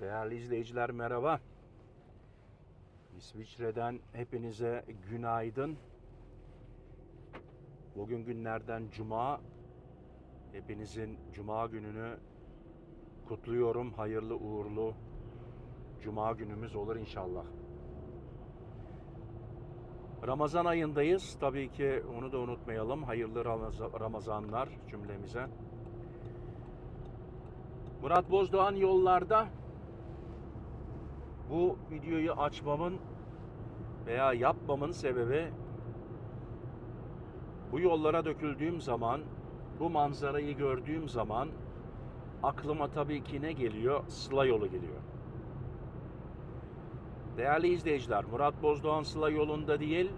Değerli izleyiciler merhaba. İsviçre'den hepinize günaydın. Bugün günlerden cuma. Hepinizin cuma gününü kutluyorum. Hayırlı uğurlu cuma günümüz olur inşallah. Ramazan ayındayız. Tabii ki onu da unutmayalım. Hayırlı Ramaz- Ramazanlar cümlemize. Murat Bozdoğan yollarda bu videoyu açmamın veya yapmamın sebebi bu yollara döküldüğüm zaman, bu manzarayı gördüğüm zaman aklıma tabii ki ne geliyor? Sıla yolu geliyor. Değerli izleyiciler, Murat Bozdoğan Sıla yolunda değil,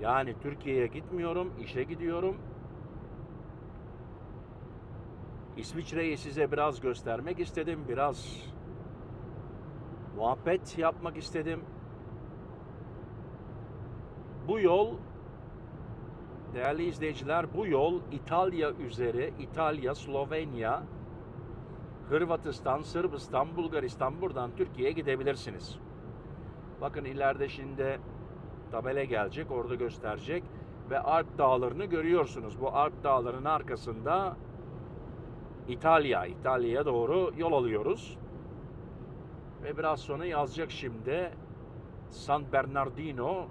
yani Türkiye'ye gitmiyorum, işe gidiyorum. İsviçre'yi size biraz göstermek istedim. Biraz muhabbet yapmak istedim. Bu yol değerli izleyiciler bu yol İtalya üzeri İtalya, Slovenya, Hırvatistan, Sırbistan, Bulgaristan buradan Türkiye'ye gidebilirsiniz. Bakın ileride şimdi tabela gelecek orada gösterecek ve Alp dağlarını görüyorsunuz. Bu Alp dağlarının arkasında İtalya, İtalya'ya doğru yol alıyoruz. Ve biraz sonra yazacak şimdi San Bernardino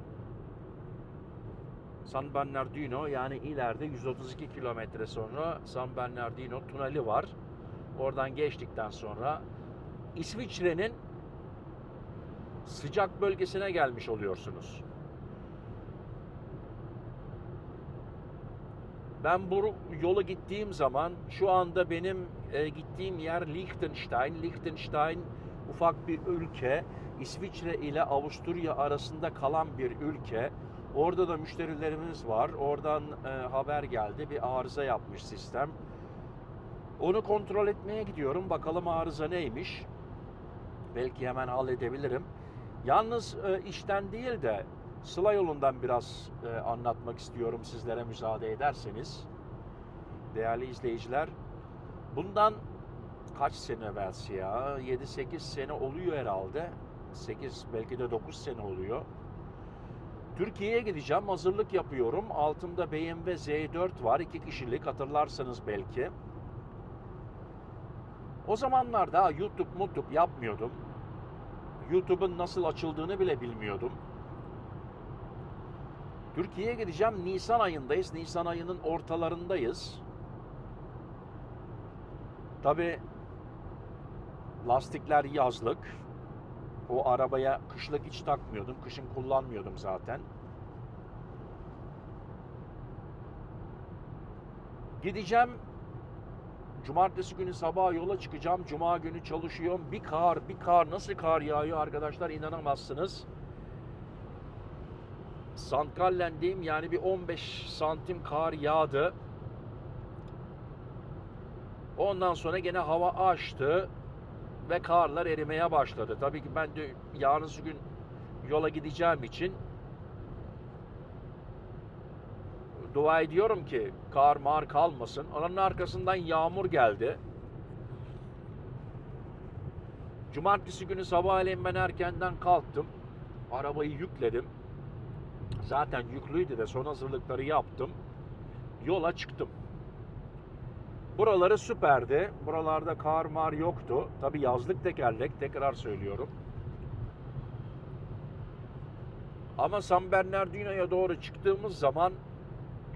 San Bernardino yani ileride 132 kilometre sonra San Bernardino tüneli var. Oradan geçtikten sonra İsviçre'nin sıcak bölgesine gelmiş oluyorsunuz. Ben bu yolu gittiğim zaman şu anda benim e, gittiğim yer Liechtenstein. Liechtenstein ufak bir ülke. İsviçre ile Avusturya arasında kalan bir ülke. Orada da müşterilerimiz var. Oradan e, haber geldi. Bir arıza yapmış sistem. Onu kontrol etmeye gidiyorum. Bakalım arıza neymiş. Belki hemen halledebilirim. Yalnız e, işten değil de Sıla yolundan biraz e, anlatmak istiyorum sizlere müsaade ederseniz. Değerli izleyiciler, bundan kaç sene evvelsi ya? 7-8 sene oluyor herhalde. 8 belki de 9 sene oluyor. Türkiye'ye gideceğim. Hazırlık yapıyorum. Altımda BMW Z4 var. iki kişilik hatırlarsanız belki. O zamanlar daha YouTube, mutluk yapmıyordum. YouTube'un nasıl açıldığını bile bilmiyordum. Türkiye'ye gideceğim. Nisan ayındayız. Nisan ayının ortalarındayız. Tabi lastikler yazlık. O arabaya kışlık hiç takmıyordum. Kışın kullanmıyordum zaten. Gideceğim. Cumartesi günü sabah yola çıkacağım. Cuma günü çalışıyorum. Bir kar, bir kar. Nasıl kar yağıyor arkadaşlar inanamazsınız. Santgallen'deyim yani bir 15 santim kar yağdı. Ondan sonra gene hava açtı ve karlar erimeye başladı. Tabii ki ben de yarın gün yola gideceğim için dua ediyorum ki kar mar kalmasın. Onun arkasından yağmur geldi. Cumartesi günü sabahleyin ben erkenden kalktım. Arabayı yükledim. Zaten yüklüydü de son hazırlıkları yaptım. Yola çıktım. Buraları süperdi. Buralarda kar mar yoktu. Tabi yazlık tekerlek tekrar söylüyorum. Ama San Bernardino'ya doğru çıktığımız zaman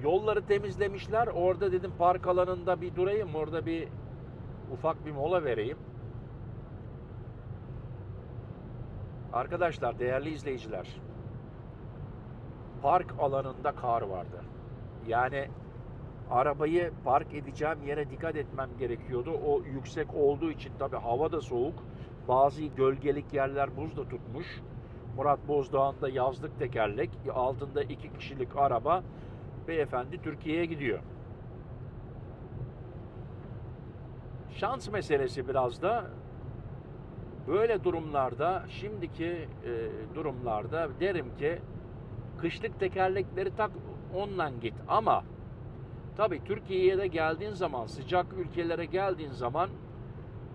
yolları temizlemişler. Orada dedim park alanında bir durayım. Orada bir ufak bir mola vereyim. Arkadaşlar, değerli izleyiciler park alanında kar vardı. Yani arabayı park edeceğim yere dikkat etmem gerekiyordu. O yüksek olduğu için tabi hava da soğuk. Bazı gölgelik yerler buz da tutmuş. Murat Bozdoğan'da yazlık tekerlek, altında iki kişilik araba. Beyefendi Türkiye'ye gidiyor. Şans meselesi biraz da böyle durumlarda, şimdiki e, durumlarda derim ki kışlık tekerlekleri tak onunla git ama tabi Türkiye'ye de geldiğin zaman sıcak ülkelere geldiğin zaman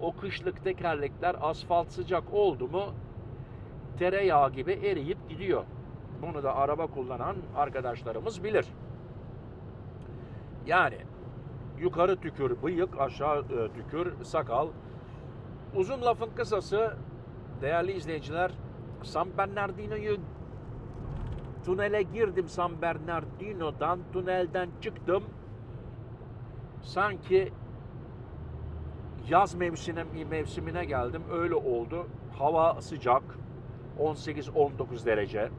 o kışlık tekerlekler asfalt sıcak oldu mu tereyağı gibi eriyip gidiyor. Bunu da araba kullanan arkadaşlarımız bilir. Yani yukarı tükür bıyık, aşağı e, tükür sakal. Uzun lafın kısası değerli izleyiciler San Bernardino'yu tünele girdim San Bernardino'dan tünelden çıktım. Sanki yaz mevsimine, mevsimine geldim. Öyle oldu. Hava sıcak. 18-19 derece.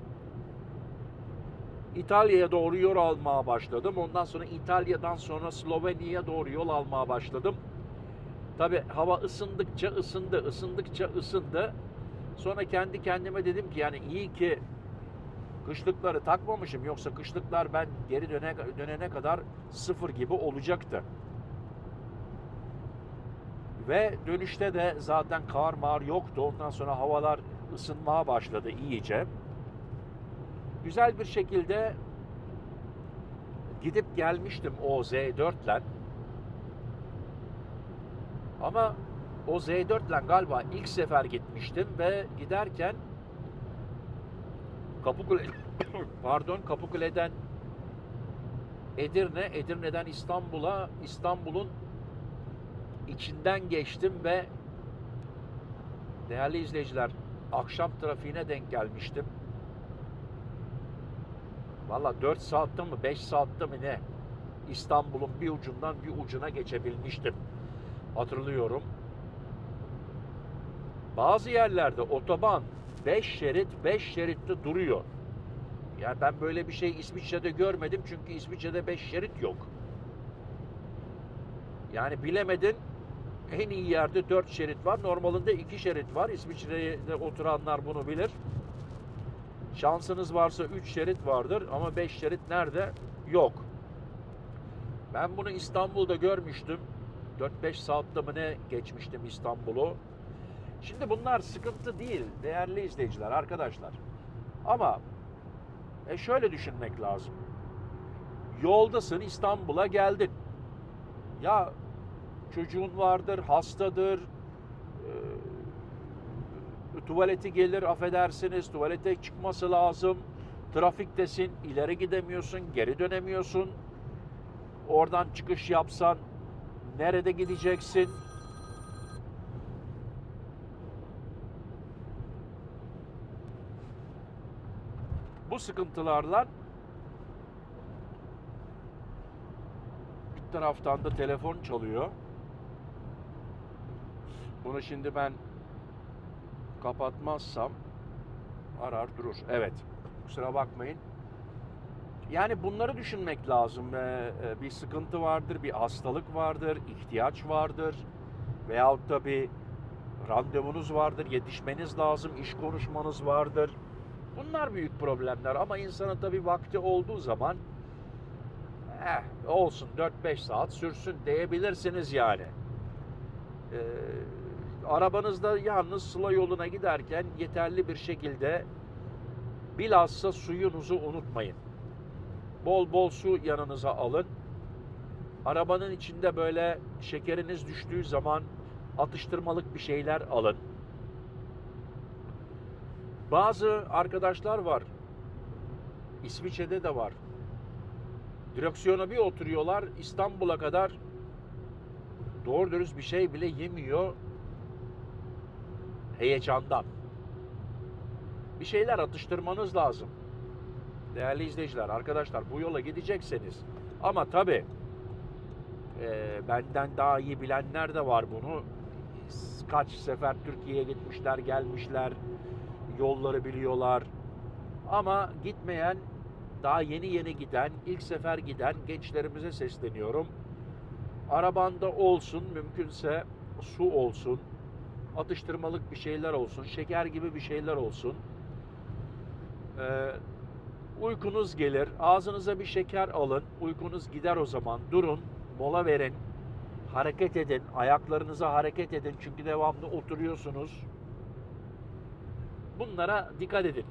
İtalya'ya doğru yol almaya başladım. Ondan sonra İtalya'dan sonra Slovenya'ya doğru yol almaya başladım. Tabi hava ısındıkça ısındı, ısındıkça ısındı. Sonra kendi kendime dedim ki yani iyi ki kışlıkları takmamışım. Yoksa kışlıklar ben geri döne, dönene kadar sıfır gibi olacaktı. Ve dönüşte de zaten kar mağar yoktu. Ondan sonra havalar ısınmaya başladı iyice. Güzel bir şekilde gidip gelmiştim o Z4 ile. Ama o Z4 ile galiba ilk sefer gitmiştim ve giderken Kapıkule pardon Kapıkule'den Edirne, Edirne'den İstanbul'a, İstanbul'un içinden geçtim ve değerli izleyiciler akşam trafiğine denk gelmiştim. Valla 4 saatte mi 5 saatte mi ne İstanbul'un bir ucundan bir ucuna geçebilmiştim. Hatırlıyorum. Bazı yerlerde otoban 5 şerit 5 şeritte duruyor. Yani ben böyle bir şey İsviçre'de görmedim çünkü İsviçre'de 5 şerit yok. Yani bilemedin en iyi yerde 4 şerit var. Normalinde 2 şerit var. İsviçre'de oturanlar bunu bilir. Şansınız varsa 3 şerit vardır ama 5 şerit nerede? Yok. Ben bunu İstanbul'da görmüştüm. 4-5 saatte mi ne geçmiştim İstanbul'u. Şimdi bunlar sıkıntı değil değerli izleyiciler, arkadaşlar. Ama e şöyle düşünmek lazım. Yoldasın İstanbul'a geldin. Ya çocuğun vardır, hastadır, e, tuvaleti gelir affedersiniz, tuvalete çıkması lazım. Trafiktesin, ileri gidemiyorsun, geri dönemiyorsun. Oradan çıkış yapsan nerede gideceksin? Bu sıkıntılarla bir taraftan da telefon çalıyor. Bunu şimdi ben kapatmazsam arar durur. Evet. Kusura bakmayın. Yani bunları düşünmek lazım. Ee, e, bir sıkıntı vardır, bir hastalık vardır, ihtiyaç vardır. Veyahut da bir randevunuz vardır, yetişmeniz lazım, iş konuşmanız vardır. Bunlar büyük problemler ama insanın tabii vakti olduğu zaman eh, olsun 4-5 saat sürsün diyebilirsiniz yani. Ee, arabanızda yalnız sıla yoluna giderken yeterli bir şekilde bilhassa suyunuzu unutmayın. Bol bol su yanınıza alın. Arabanın içinde böyle şekeriniz düştüğü zaman atıştırmalık bir şeyler alın. Bazı arkadaşlar var. İsviçre'de de var. Direksiyona bir oturuyorlar İstanbul'a kadar doğru dürüst bir şey bile yemiyor heyecandan. Bir şeyler atıştırmanız lazım. Değerli izleyiciler, arkadaşlar bu yola gidecekseniz ama tabi e, benden daha iyi bilenler de var bunu. Kaç sefer Türkiye'ye gitmişler, gelmişler, yolları biliyorlar. Ama gitmeyen, daha yeni yeni giden, ilk sefer giden gençlerimize sesleniyorum. Arabanda olsun, mümkünse su olsun, atıştırmalık bir şeyler olsun, şeker gibi bir şeyler olsun. Ee, uykunuz gelir, ağzınıza bir şeker alın, uykunuz gider o zaman. Durun, mola verin, hareket edin, ayaklarınıza hareket edin çünkü devamlı oturuyorsunuz. Bunlara dikkat edin.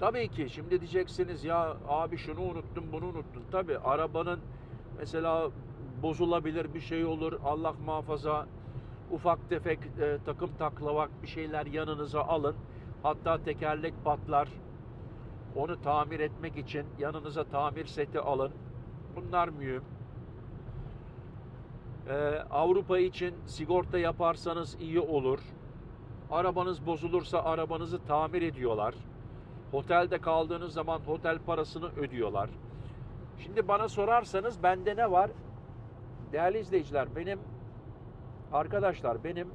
Tabii ki şimdi diyeceksiniz ya abi şunu unuttum bunu unuttum. Tabii arabanın mesela bozulabilir bir şey olur. Allah muhafaza ufak tefek e, takım taklamak bir şeyler yanınıza alın. Hatta tekerlek patlar. Onu tamir etmek için yanınıza tamir seti alın. Bunlar mühim. Ee, Avrupa için sigorta yaparsanız iyi olur. Arabanız bozulursa arabanızı tamir ediyorlar. Otelde kaldığınız zaman otel parasını ödüyorlar. Şimdi bana sorarsanız bende ne var? Değerli izleyiciler benim arkadaşlar benim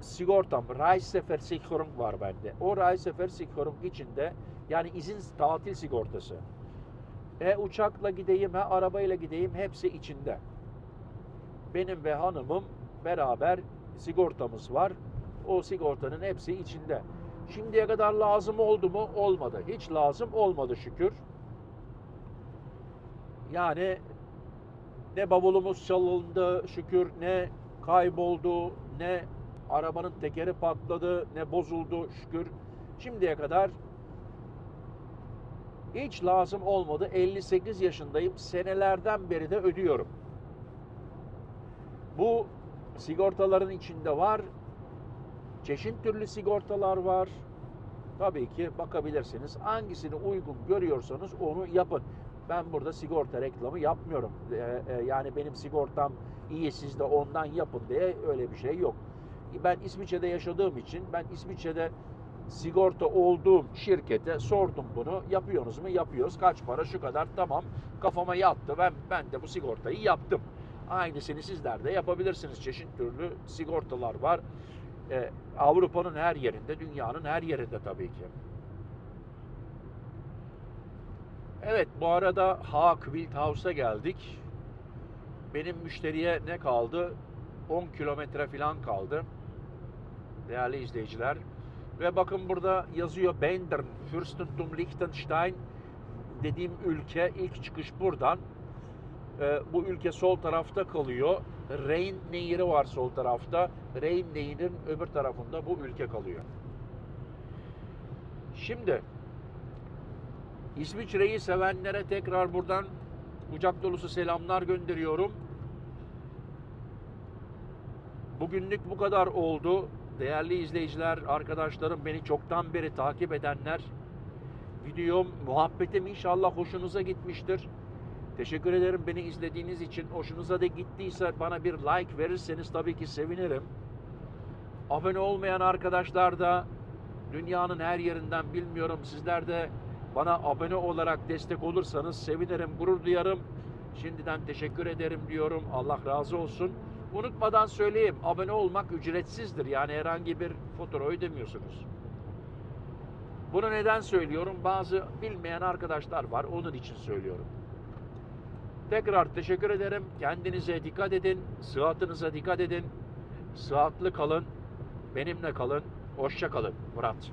sigortam Reiseversicherung var bende. O Reiseversicherung içinde yani izin tatil sigortası. E uçakla gideyim, he arabayla gideyim hepsi içinde. Benim ve hanımım beraber sigortamız var. O sigortanın hepsi içinde. Şimdiye kadar lazım oldu mu? Olmadı. Hiç lazım olmadı şükür. Yani ne bavulumuz çalındı şükür, ne kayboldu, ne arabanın tekeri patladı, ne bozuldu şükür. Şimdiye kadar hiç lazım olmadı. 58 yaşındayım. Senelerden beri de ödüyorum. Bu sigortaların içinde var. Çeşit türlü sigortalar var. Tabii ki bakabilirsiniz. Hangisini uygun görüyorsanız onu yapın. Ben burada sigorta reklamı yapmıyorum. Ee, e, yani benim sigortam iyi siz de ondan yapın diye öyle bir şey yok. Ben İsviçre'de yaşadığım için ben İsviçre'de sigorta olduğum şirkete sordum bunu. Yapıyorsunuz mu? Yapıyoruz. Kaç para? Şu kadar. Tamam. Kafama yattı. Ben ben de bu sigortayı yaptım. Aynısını sizler de yapabilirsiniz. Çeşit türlü sigortalar var. Ee, Avrupa'nın her yerinde, dünyanın her yerinde tabii ki. Evet, bu arada Haag Wildhaus'a geldik. Benim müşteriye ne kaldı? 10 kilometre falan kaldı. Değerli izleyiciler. Ve bakın burada yazıyor Bendern, Fürstentum Liechtenstein dediğim ülke ilk çıkış buradan. Ee, bu ülke sol tarafta kalıyor. Rhein Nehri var sol tarafta. Rhein Nehri'nin öbür tarafında bu ülke kalıyor. Şimdi İsviçre'yi sevenlere tekrar buradan kucak dolusu selamlar gönderiyorum. Bugünlük bu kadar oldu. Değerli izleyiciler, arkadaşlarım, beni çoktan beri takip edenler, videom, muhabbetim inşallah hoşunuza gitmiştir. Teşekkür ederim beni izlediğiniz için. Hoşunuza da gittiyse bana bir like verirseniz tabii ki sevinirim. Abone olmayan arkadaşlar da dünyanın her yerinden bilmiyorum. Sizler de bana abone olarak destek olursanız sevinirim, gurur duyarım. Şimdiden teşekkür ederim diyorum. Allah razı olsun. Unutmadan söyleyeyim, abone olmak ücretsizdir. Yani herhangi bir fatura ödemiyorsunuz. Bunu neden söylüyorum? Bazı bilmeyen arkadaşlar var, onun için söylüyorum. Tekrar teşekkür ederim. Kendinize dikkat edin. Sıhhatinize dikkat edin. Sıhhatli kalın. Benimle kalın. Hoşça kalın. Murat.